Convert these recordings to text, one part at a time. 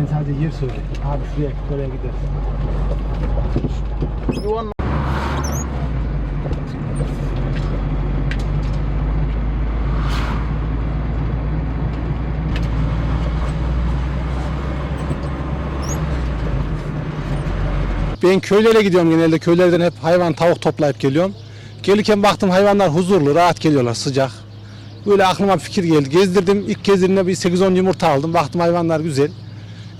sen sadece yer söyle. Abi şuraya oraya gideriz. Ben köylere gidiyorum genelde. Köylerden hep hayvan, tavuk toplayıp geliyorum. Gelirken baktım hayvanlar huzurlu, rahat geliyorlar, sıcak. Böyle aklıma fikir geldi. Gezdirdim. İlk gezdirdiğimde bir 8-10 yumurta aldım. Baktım hayvanlar güzel.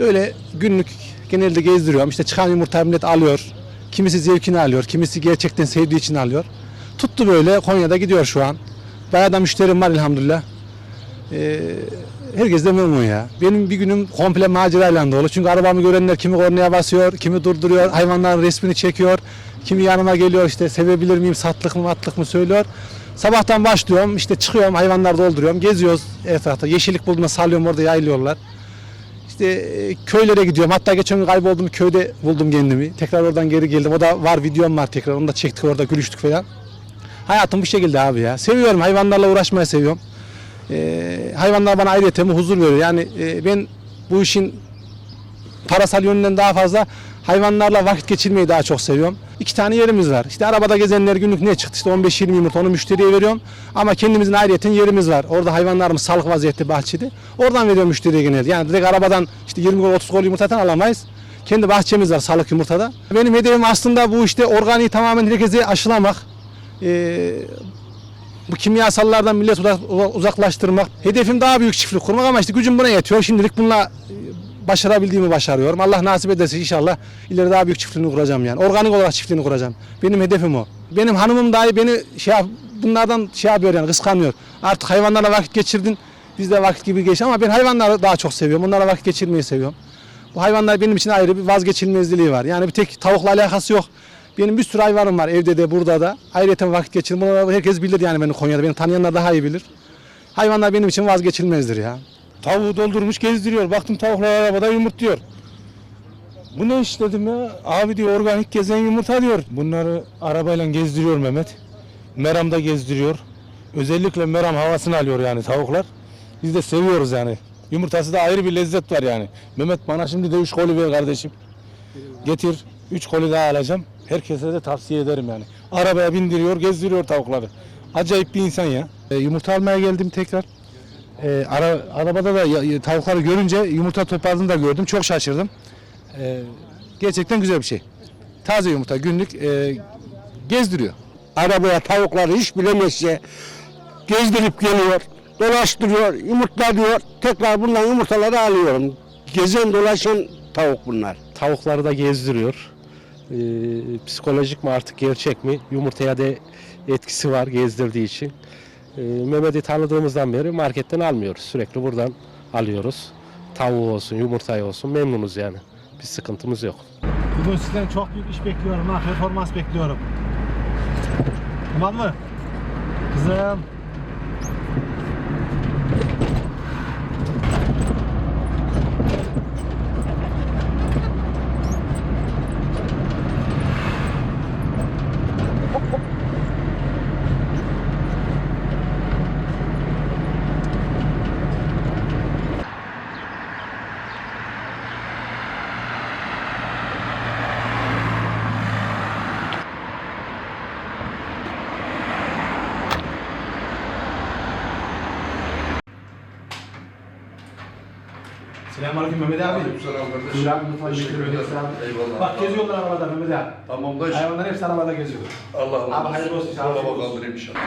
Öyle günlük genelde gezdiriyorum. İşte çıkan yumurta millet alıyor. Kimisi zevkini alıyor. Kimisi gerçekten sevdiği için alıyor. Tuttu böyle. Konya'da gidiyor şu an. Bayağı da müşterim var elhamdülillah. Ee, herkes de memnun ya. Benim bir günüm komple macerayla dolu. Çünkü arabamı görenler kimi kornaya basıyor, kimi durduruyor, hayvanların resmini çekiyor. Kimi yanıma geliyor işte sevebilir miyim, satlık mı, matlık mı söylüyor. Sabahtan başlıyorum, işte çıkıyorum, hayvanları dolduruyorum, geziyoruz etrafta. Yeşillik bulduğumda salıyorum orada yaylıyorlar. İşte e, köylere gidiyorum. Hatta geçen gün kaybolduğum bir köyde buldum kendimi. Tekrar oradan geri geldim. O da var videom var tekrar. Onu da çektik orada gülüştük falan. Hayatım bu şekilde abi ya. Seviyorum hayvanlarla uğraşmayı seviyorum. Ee, hayvanlar bana ayrıca huzur veriyor. Yani e, ben bu işin parasal yönünden daha fazla hayvanlarla vakit geçirmeyi daha çok seviyorum. İki tane yerimiz var. İşte arabada gezenler günlük ne çıktı? İşte 15-20 yumurta onu müşteriye veriyorum. Ama kendimizin ayrıyeten yerimiz var. Orada hayvanlarımız sağlık vaziyette bahçede. Oradan veriyorum müşteriye genelde. Yani direkt arabadan işte 20 kol 30 kol yumurtadan alamayız. Kendi bahçemiz var sağlık yumurtada. Benim hedefim aslında bu işte organiği tamamen herkese aşılamak. Ee, bu kimyasallardan millet uzak- uzaklaştırmak. Hedefim daha büyük çiftlik kurmak ama işte gücüm buna yetiyor. Şimdilik bununla başarabildiğimi başarıyorum. Allah nasip ederse inşallah ileri daha büyük çiftliğini kuracağım yani. Organik olarak çiftliğini kuracağım. Benim hedefim o. Benim hanımım dahi beni şey bunlardan şey yapıyor yani kıskanıyor. Artık hayvanlarla vakit geçirdin. Biz de vakit gibi geçti ama ben hayvanları daha çok seviyorum. Onlarla vakit geçirmeyi seviyorum. Bu hayvanlar benim için ayrı bir vazgeçilmezliği var. Yani bir tek tavukla alakası yok. Benim bir sürü hayvanım var evde de burada da. Ayrıca vakit geçirdim. Bunu herkes bilir yani beni Konya'da. Beni tanıyanlar daha iyi bilir. Hayvanlar benim için vazgeçilmezdir ya. Tavuğu doldurmuş gezdiriyor. Baktım tavuklar arabada yumurtluyor. Bu ne iş dedim ya. Abi diyor organik gezen yumurta diyor. Bunları arabayla gezdiriyor Mehmet. Meram'da gezdiriyor. Özellikle Meram havasını alıyor yani tavuklar. Biz de seviyoruz yani. Yumurtası da ayrı bir lezzet var yani. Mehmet bana şimdi de 3 koli ver kardeşim. Getir 3 koli daha alacağım. Herkese de tavsiye ederim yani. Arabaya bindiriyor, gezdiriyor tavukları. Acayip bir insan ya. E, yumurta almaya geldim tekrar. E, ara, arabada da ya- tavukları görünce yumurta topladığını da gördüm. Çok şaşırdım. E, gerçekten güzel bir şey. Taze yumurta günlük e, gezdiriyor. arabaya tavukları hiç bilemezse gezdirip geliyor, dolaştırıyor, yumurtla diyor. Tekrar bundan yumurtaları alıyorum. Gezen dolaşan tavuk bunlar. tavukları da gezdiriyor. Ee, psikolojik mi artık gerçek mi? Yumurtaya da etkisi var gezdirdiği için. Ee, Mehmet'i tanıdığımızdan beri marketten almıyoruz. Sürekli buradan alıyoruz. Tavuğu olsun, yumurtayı olsun memnunuz yani. Bir sıkıntımız yok. Bugün sizden çok büyük iş bekliyorum ha. Performans bekliyorum. Tamam mı? Kızım. Selamünaleyküm Mehmet abi. Selam kardeşim. Buyur abi, götürün abi. Eyvallah. Bak geziyorlar arabada Mehmet abi. Tamam da Hayvanlar hepsi arabada geziyor. Allah Abi hayırlı olsun, Allah olsun. kaldırayım inşallah.